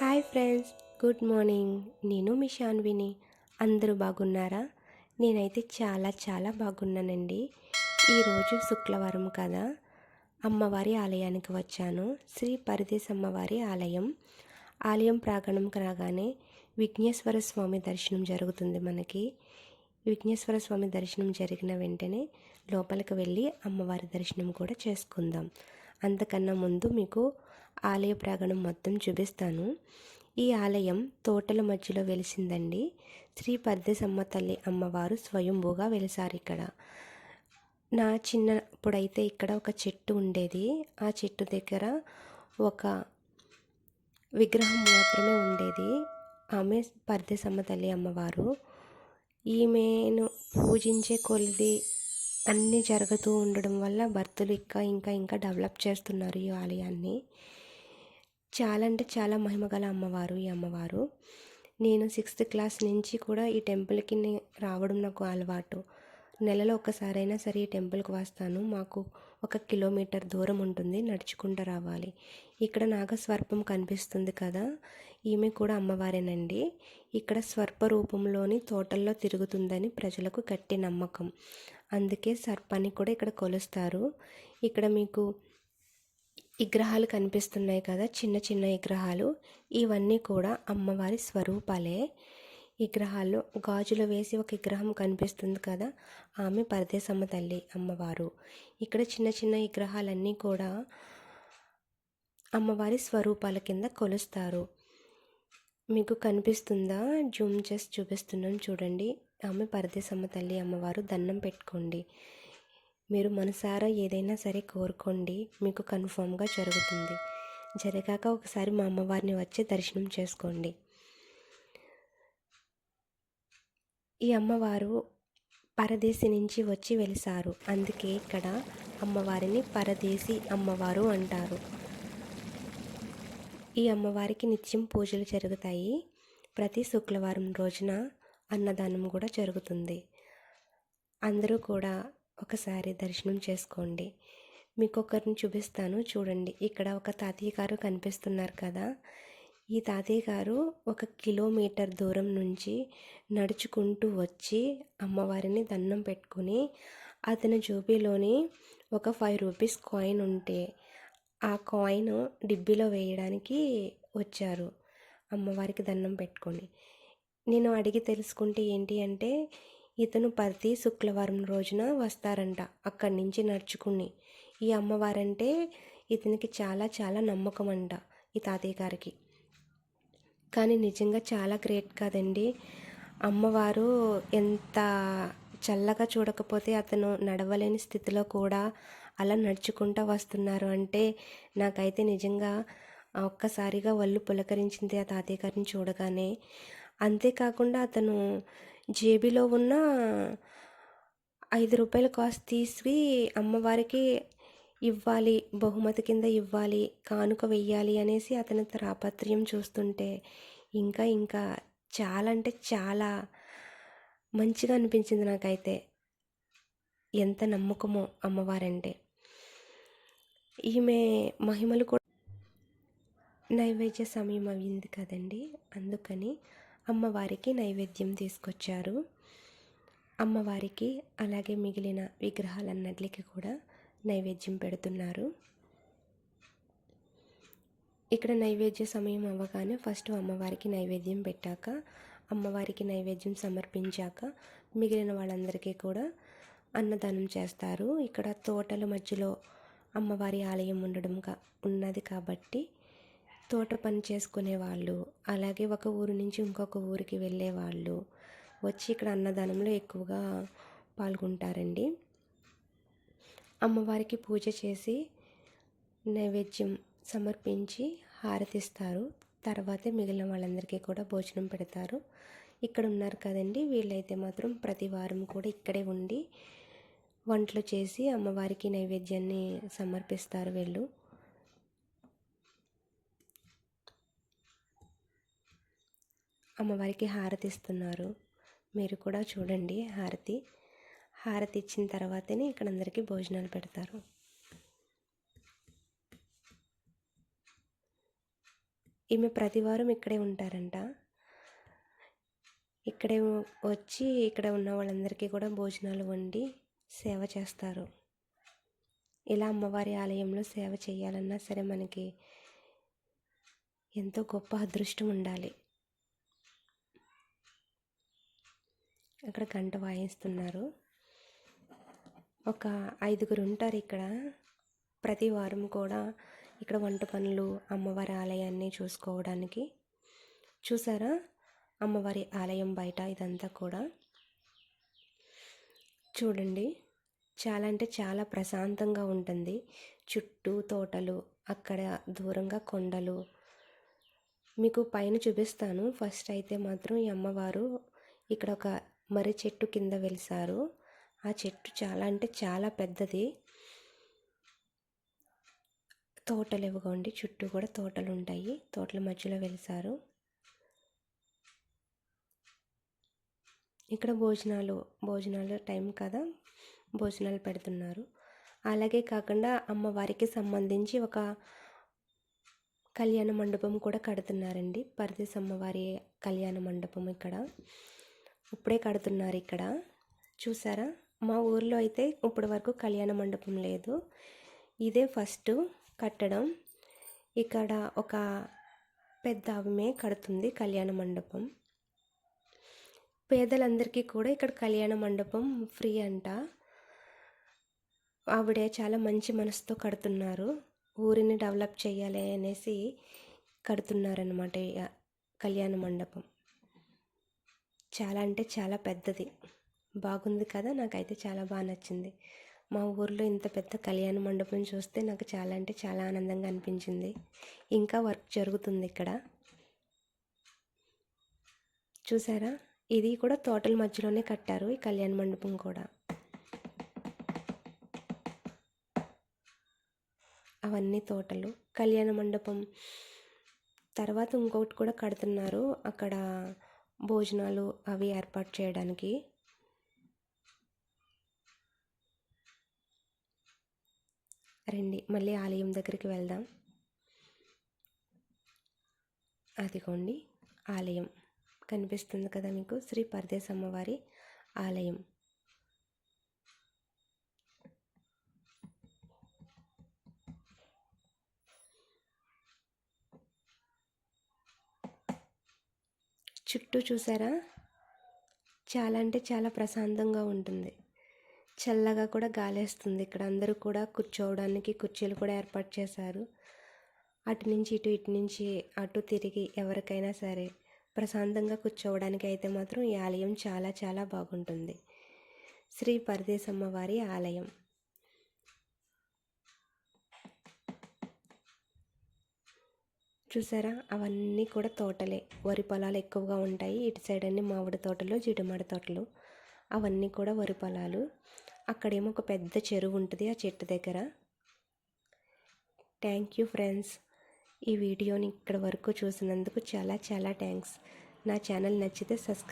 Hi friends good morning. నేను మీ శాన్విని అందరూ బాగున్నారా? నేనైతే చాలా చాలా బాగున్నానండి. ఈరోజు శుక్రవారం కదా. అమ్మవారి ఆలయానికి వచ్చాను. శ్రీ పరిదేశ్ అమ్మవారి ఆలయం. ఆలయం ప్రాంగణంకి రాగానే విఘ్నేశ్వర స్వామి దర్శనం జరుగుతుంది మనకి. విఘ్నేశ్వర స్వామి దర్శనం జరిగిన వెంటనే లోపలికి వెళ్ళి అమ్మవారి దర్శనం కూడా చేసుకుందాం. అంతకన్నా ముందు మీకు ఆలయ ప్రాంగణం మొత్తం చూపిస్తాను. ఈ ఆలయం తోటల మధ్యలో వెలిసిందండి. శ్రీ పద్దెసమ్మ తల్లి అమ్మవారు స్వయంభూగా వెలిసారు ఇక్కడ. నా చిన్నప్పుడైతే ఇక్కడ ఒక చెట్టు ఉండేది. ఆ చెట్టు దగ్గర ఒక విగ్రహం మాత్రమే ఉండేది. ఆమె పర్దేశమ్మ తల్లి అమ్మవారు. ఈమెను పూజించే కొలిది అన్నీ జరుగుతూ ఉండడం వల్ల భర్తలు ఇంకా ఇంకా ఇంకా డెవలప్ చేస్తున్నారు ఈ ఆలయాన్ని. చాలా అంటే చాలా మహిమగల అమ్మవారు ఈ అమ్మవారు. నేను సిక్స్త్ క్లాస్ నుంచి కూడా ఈ టెంపుల్కి రావడం నాకు అలవాటు. నెలలో ఒక్కసారైనా సరే ఈ టెంపుల్కి వస్తాను. మాకు ఒక కిలోమీటర్ దూరం ఉంటుంది. నడుచుకుంటూ రావాలి. ఇక్కడ నాగస్వర్పం కనిపిస్తుంది కదా? ఈమె కూడా అమ్మవారేనండి. ఇక్కడ స్వర్ప రూపంలోని తోటల్లో తిరుగుతుందని ప్రజలకు గట్టి నమ్మకం. అందుకే సర్పాన్ని కూడా ఇక్కడ కొలుస్తారు. ఇక్కడ మీకు విగ్రహాలు కనిపిస్తున్నాయి కదా చిన్న చిన్న విగ్రహాలు. ఇవన్నీ కూడా అమ్మవారి స్వరూపాలే. విగ్రహాల్లో గాజులు వేసి ఒక విగ్రహం కనిపిస్తుంది కదా ఆమె పరదేశమ్మ తల్లి అమ్మవారు. ఇక్కడ చిన్న చిన్న విగ్రహాలన్నీ కూడా అమ్మవారి స్వరూపాల కింద కొలుస్తారు. మీకు కనిపిస్తుందా? జూమ్ చేసి చూపిస్తున్నాను చూడండి. ఆమె పరదేశమ్మ తల్లి అమ్మవారు దండం పెట్టుకోండి. మీరు మనసారా ఏదైనా సరే కోరుకోండి. మీకు కన్ఫామ్గా జరుగుతుంది. జరిగాక ఒకసారి మా అమ్మవారిని వచ్చి దర్శనం చేసుకోండి. ఈ అమ్మవారు పరదేశి నుంచి వచ్చి వెలిసారు. అందుకే ఇక్కడ అమ్మవారిని పరదేశి అమ్మవారు అంటారు. ఈ అమ్మవారికి నిత్యం పూజలు జరుగుతాయి. ప్రతి శుక్రవారం రోజున అన్నదానం కూడా జరుగుతుంది. అందరూ కూడా ఒకసారి దర్శనం చేసుకోండి. మీకు ఒకరిని చూపిస్తాను. చూడండి ఇక్కడ ఒక తాతయ్య గారు కనిపిస్తున్నారు కదా. ఈ తాతయ్య గారు ఒక కిలోమీటర్ దూరం నుంచి నడుచుకుంటూ వచ్చి అమ్మవారిని దండం పెట్టుకుని అతని జోబీలోని ఒక ఫైవ్ రూపీస్ కాయిన్ ఉంటే ఆ కాయిన్ డిబ్బీలో వేయడానికి వచ్చారు. అమ్మవారికి దండం పెట్టుకొని. నేను అడిగి తెలుసుకుంటే ఏంటి అంటే ఇతను ప్రతి శుక్రవారం రోజున వస్తారంట అక్కడి నుంచి నడుచుకుని. ఈ అమ్మవారంటే ఇతనికి చాలా చాలా నమ్మకం అంట ఈ తాతయ్య గారికి. కానీ నిజంగా చాలా గ్రేట్ కాదండి. అమ్మవారు ఎంత చల్లగా చూడకపోతే అతను నడవలేని స్థితిలో కూడా అలా నడుచుకుంటూ వస్తున్నారు. అంటే నాకైతే నిజంగా ఒక్కసారిగా వాళ్ళు పులకరించింది ఆ తాతయ్య గారిని చూడగానే. అంతేకాకుండా అతను జేబులో ఉన్న ఐదు రూపాయల కాస్ట్ తీసి అమ్మవారికి ఇవ్వాలి బహుమతి కింద ఇవ్వాలి కానుక వెయ్యాలి అనేసి అతని తాపత్రయం చూస్తుంటే ఇంకా ఇంకా చాలా అంటే చాలా మంచిగా అనిపించింది నాకైతే. ఎంత నమ్మకమో అమ్మవారంటే. ఈమె మహిమలు కూడా నైవేద్య సమయం అయింది కదండి. అందుకని అమ్మవారికి నైవేద్యం తీసుకొచ్చారు. అమ్మవారికి అలాగే మిగిలిన విగ్రహాలన్నిటికి కూడా నైవేద్యం పెడుతున్నారు. ఇక్కడ నైవేద్య సమయం అవ్వగానే ఫస్ట్ అమ్మవారికి నైవేద్యం పెట్టాక అమ్మవారికి నైవేద్యం సమర్పించాక మిగిలిన వాళ్ళందరికీ కూడా అన్నదానం చేస్తారు. ఇక్కడ తోటల మధ్యలో అమ్మవారి ఆలయం ఉండడం కా ఉన్నది కాబట్టి తోట పని చేసుకునే వాళ్ళు అలాగే ఒక ఊరు నుంచి ఇంకొక ఊరికి వెళ్ళే వాళ్ళు వచ్చి ఇక్కడ అన్నదానంలో ఎక్కువగా పాల్గొంటారండి. అమ్మవారికి పూజ చేసి నైవేద్యం సమర్పించి హారతిస్తారు. తర్వాతే మిగిలిన వాళ్ళందరికీ కూడా భోజనం పెడతారు. ఇక్కడ ఉన్నారు కదండి వీళ్ళైతే మాత్రం ప్రతి వారం కూడా ఇక్కడే ఉండి వంటలు చేసి అమ్మవారికి నైవేద్యాన్ని సమర్పిస్తారు వీళ్ళు. అమ్మవారికి హారతి ఇస్తున్నారు మీరు కూడా చూడండి హారతి. హారతి ఇచ్చిన తర్వాతనే ఇక్కడ అందరికీ భోజనాలు పెడతారు. ఈమె ప్రతివారం ఇక్కడే ఉంటారంట. ఇక్కడే వచ్చి ఇక్కడ ఉన్న వాళ్ళందరికీ కూడా భోజనాలు వండి సేవ చేస్తారు. ఇలా అమ్మవారి ఆలయంలో సేవ చేయాలన్నా సరే మనకి ఎంతో గొప్ప అదృష్టం ఉండాలి. అక్కడ గంట వాయిస్తున్నారు. ఒక ఐదుగురు ఉంటారు ఇక్కడ. ప్రతి వారం కూడా ఇక్కడ వంట పనులు అమ్మవారి ఆలయాన్ని చూసుకోవడానికి. చూసారా? అమ్మవారి ఆలయం బయట ఇదంతా కూడా. చూడండి. చాలా అంటే చాలా ప్రశాంతంగా ఉంటుంది. చుట్టూ తోటలు అక్కడ దూరంగా కొండలు. మీకు పైన చూపిస్తాను. ఫస్ట్ అయితే మాత్రం ఈ అమ్మవారు ఇక్కడ ఒక మర్రి చెట్టు కింద వెలిసారు. ఆ చెట్టు చాలా అంటే చాలా పెద్దది. తోటలు ఇవ్వకండి చుట్టూ కూడా తోటలు ఉంటాయి. తోటల మధ్యలో వెలిసారు. ఇక్కడ భోజనాలు భోజనాలు టైం కదా? భోజనాలు పెడుతున్నారు. అలాగే కాకుండా అమ్మవారికి సంబంధించి ఒక కళ్యాణ మండపం కూడా కడుతున్నారండి. పరదేశ్ అమ్మవారి కళ్యాణ మండపం ఇక్కడ. ఇప్పుడే కడుతున్నారు ఇక్కడ. చూసారా? మా ఊర్లో అయితే ఇప్పటి వరకు కళ్యాణ మండపం లేదు. ఇదే ఫస్ట్ కట్టడం. ఇక్కడ ఒక పెద్ద ఆమె కడుతుంది కళ్యాణ మండపం. పేదలందరికీ కూడా ఇక్కడ కళ్యాణ మండపం ఫ్రీ అంట. ఆవిడ చాలా మంచి మనసుతో కడుతున్నారు. ఊరిని డెవలప్ చేయాలి అనేసి కడుతున్నారనమాట కళ్యాణ మండపం. చాలా అంటే చాలా పెద్దది. బాగుంది కదా? నాకైతే చాలా బాగా నచ్చింది. మా ఊర్లో ఇంత పెద్ద కళ్యాణ మండపం చూస్తే నాకు చాలా అంటే చాలా ఆనందంగా అనిపించింది. ఇంకా వర్క్ జరుగుతుంది ఇక్కడ. చూసారా? ఇది కూడా తోటల మధ్యలోనే కట్టారు ఈ కళ్యాణ మండపం కూడా. అవన్నీ తోటలు. కళ్యాణ మండపం తర్వాత ఇంకొకటి కూడా కడుతున్నారు. అక్కడ భోజనాలు అవి ఏర్పాటు చేయడానికి. రండి మళ్ళీ ఆలయం దగ్గరికి వెళ్దాం. అదిగోండి ఆలయం. కనిపిస్తుంది కదా మీకు? శ్రీ పరదేశమ్మవారి ఆలయం. చుట్టూ చూసారా? చాలా అంటే చాలా ప్రశాంతంగా ఉంటుంది. చల్లగా కూడా గాలేస్తుంది. ఇక్కడ అందరూ కూడా కూర్చోవడానికి కుర్చీలు కూడా ఏర్పాటు చేశారు. అటు నుంచి ఇటు ఇటు నుంచి అటు తిరిగి ఎవరికైనా సరే ప్రశాంతంగా కూర్చోవడానికి అయితే మాత్రం ఈ ఆలయం చాలా చాలా బాగుంటుంది. శ్రీ పరదేశమ్మ వారి ఆలయం. చూసారా? అవన్నీ కూడా తోటలే. వరి పొలాలు ఎక్కువగా ఉంటాయి. ఇటు సైడ్ అన్ని మామిడి తోటలు జిడిమాడి తోటలు. అవన్నీ కూడా వరి పొలాలు. అక్కడేమో ఒక పెద్ద చెరువు ఉంటుంది ఆ చెట్టు దగ్గర. థ్యాంక్ యూ ఫ్రెండ్స్ ఈ వీడియోని ఇక్కడ వరకు చూసినందుకు చాలా చాలా థ్యాంక్స్ నా ఛానల్ నచ్చితే సబ్స్క్రైబ్